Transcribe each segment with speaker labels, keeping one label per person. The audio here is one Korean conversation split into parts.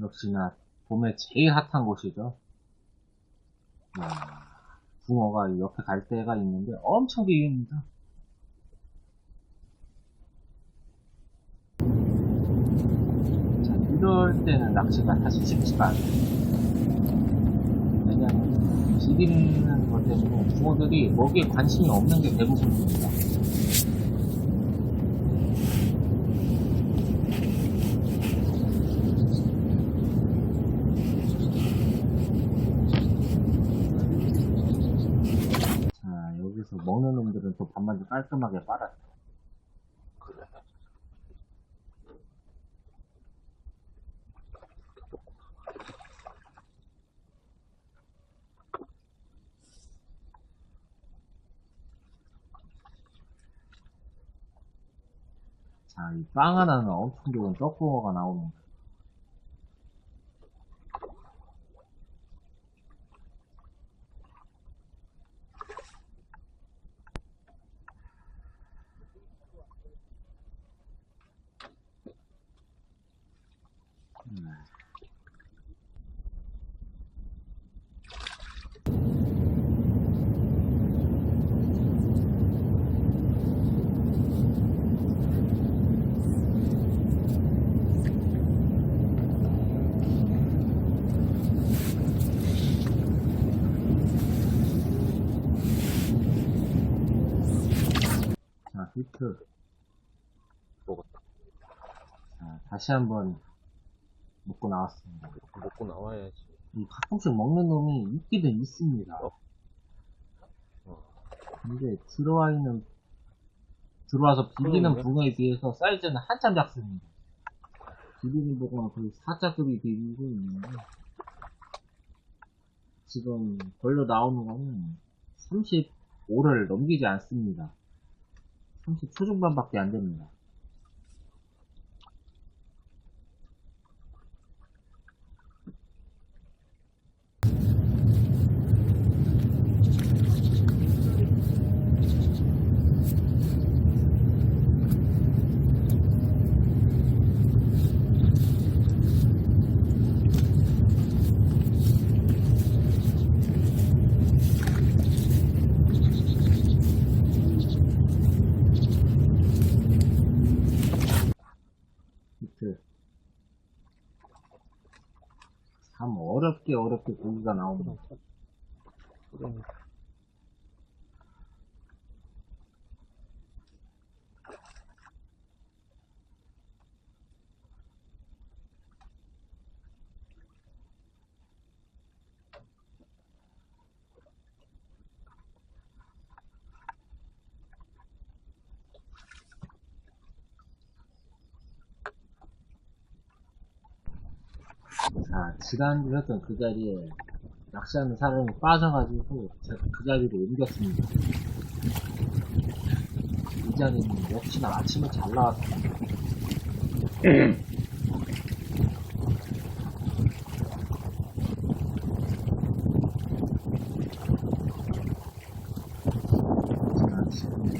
Speaker 1: 역시나 봄에 제일 핫한 곳이죠. 이야, 붕어가 이 옆에 갈 때가 있는데 엄청 길입니다. 자, 이럴 때는 낚시가 사실 쉽지가 않아요. 왜냐면 비비는 것 때문에 붕어들이 먹이에 관심이 없는 게 대부분입니다. 자, 여기서 먹는 놈들은 또 반만 깔끔하게 빨았어. 자, 이 빵 하나는 엄청 좋은 떡붕어가 나오는 히트.
Speaker 2: 먹었다.
Speaker 1: 자, 다시 한번 먹고 나왔습니다.
Speaker 2: 먹고 나와야지.
Speaker 1: 이 가끔씩 먹는 놈이 있기는 있습니다.
Speaker 2: 어. 어.
Speaker 1: 근데 들어와 있는 들어와서 비비는. 붕어에 비해서 사이즈는 한참 작습니다. 비비는 붕어는 거의 4자급이 비비고 있는데 지금 걸려 나오는 거는 35를 넘기지 않습니다. 30 초중반밖에 안 됩니다. 히트. 참 어렵게 어렵게 고기가 나옵니다.
Speaker 2: 그래.
Speaker 1: 자, 지난주 했던 그 자리에 낚시하는 사람이 빠져가지고 제가 그 자리로 옮겼습니다. 이 자리는 역시나 아침에 잘 나왔습니다. 자, 지금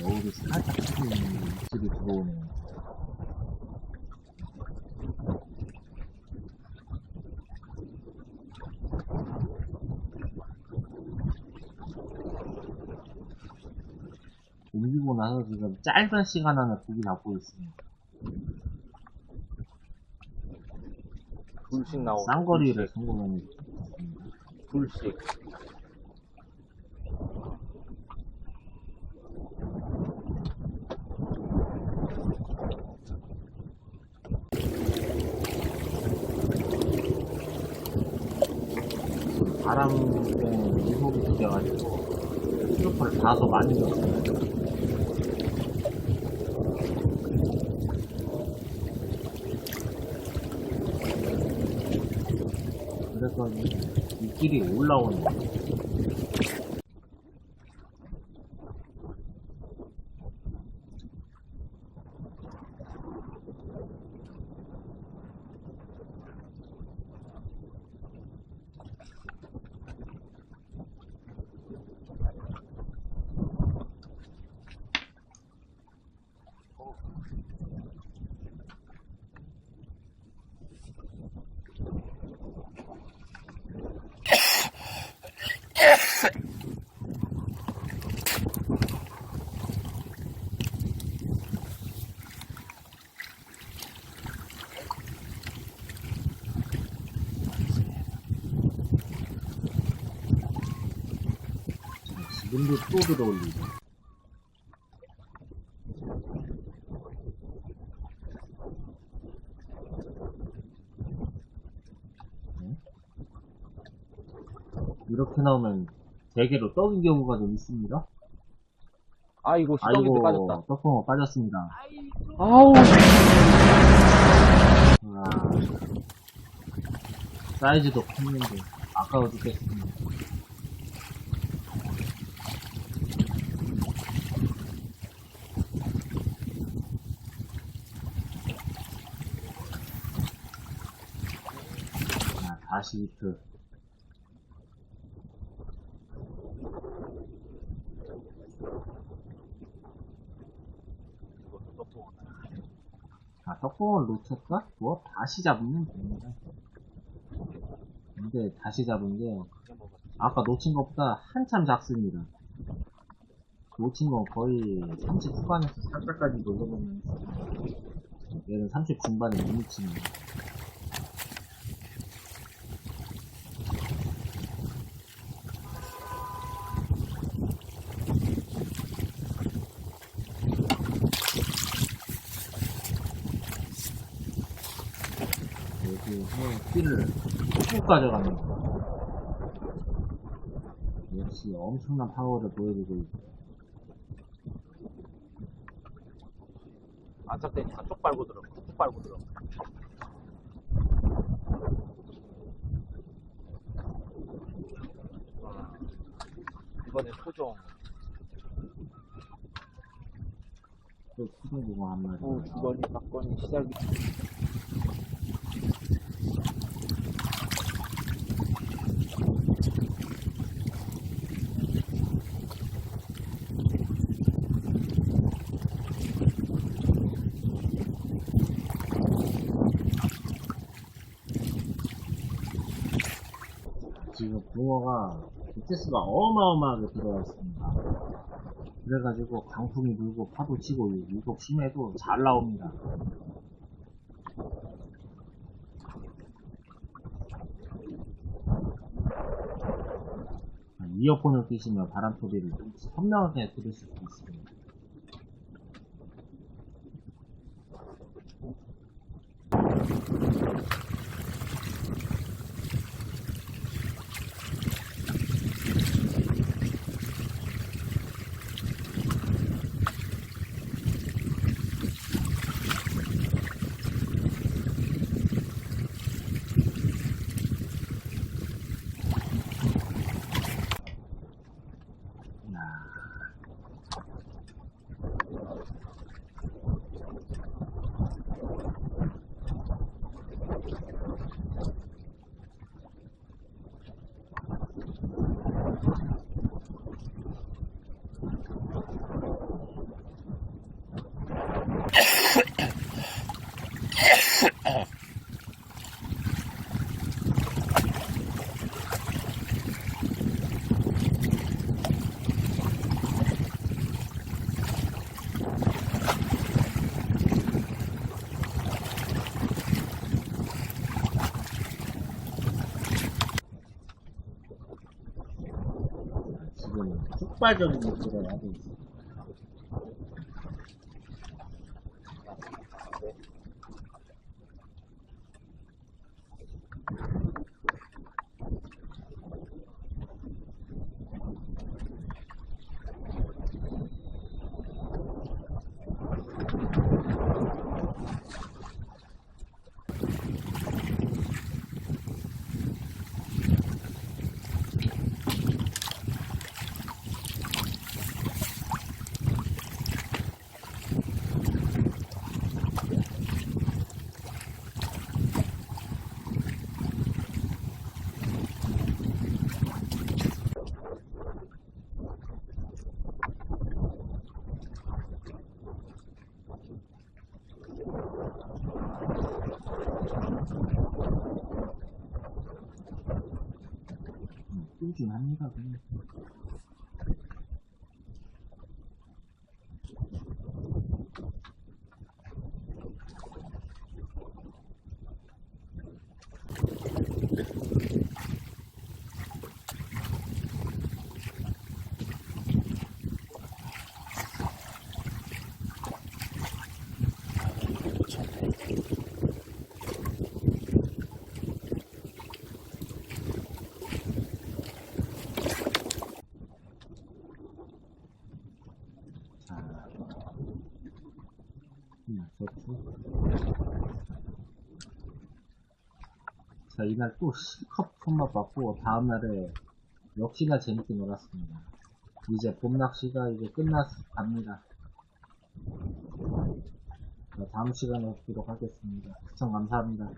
Speaker 1: 여울이 살짝 크고 있는 입술이 들어오네요. 옮기고 나서 지금 짧은 시간 안에 고기 잡고 있습니다.
Speaker 2: 불씩 나오고.
Speaker 1: 쌍거리를 성공했습니다.
Speaker 2: 불씩.
Speaker 1: 바람 때문에 이속이 들려가지고 트로프를 다소 많이 넣었어요. 그래서 이, 이 길이 올라오는 거예요. 지금도 또 들어올리고. 이렇게 나오면 대개로 떡인 경우가 좀 있습니다.
Speaker 2: 아이고, 수정이 또 빠졌다.
Speaker 1: 떡붕어 빠졌습니다.
Speaker 2: 아우,
Speaker 1: 와. 사이즈도 컸는데 아까워 죽겠습니다. 자, 다시 히트. 자, 떡봉을 놓쳤다? 뭐, 다시 잡으면 됩니다. 근데 다시 잡은 게, 아까 놓친 것보다 한참 작습니다. 놓친 건 거의 30 후반에서 40까지 놀러보면 얘는 30 중반에 못 놓치는 거. 여기에서 키를 쭉 가져갑니다. 역시 엄청난 파워를 보여주고 있고
Speaker 2: 안착되니까 쪽 빨고 들어, 쭉 빨고 들어. 아, 이번에 토종.
Speaker 1: 또 수중구가 한 마리.
Speaker 2: 또 주거니 받거니 시작이.
Speaker 1: 지금 붕어가 개체수가 어마어마하게 들어와 있습니다. 그래가지고 강풍이 불고 파도 치고 유독 심해도 잘 나옵니다. 이어폰을 끼시면 바람 소리를 좀 선명하게 들으실 수 있습니다. 야. 지금 폭발적인 목 소리가 나고 있어요. 꾸준합니다, 그냥. 자, 그냥 좋고. 자, 이날 또 실컷 손맛 받고, 다음날에 역시나 재밌게 놀았습니다. 이제 봄 낚시가 이제 끝났, 갑니다. 자, 다음 시간에 뵙도록 하겠습니다. 시청 감사합니다.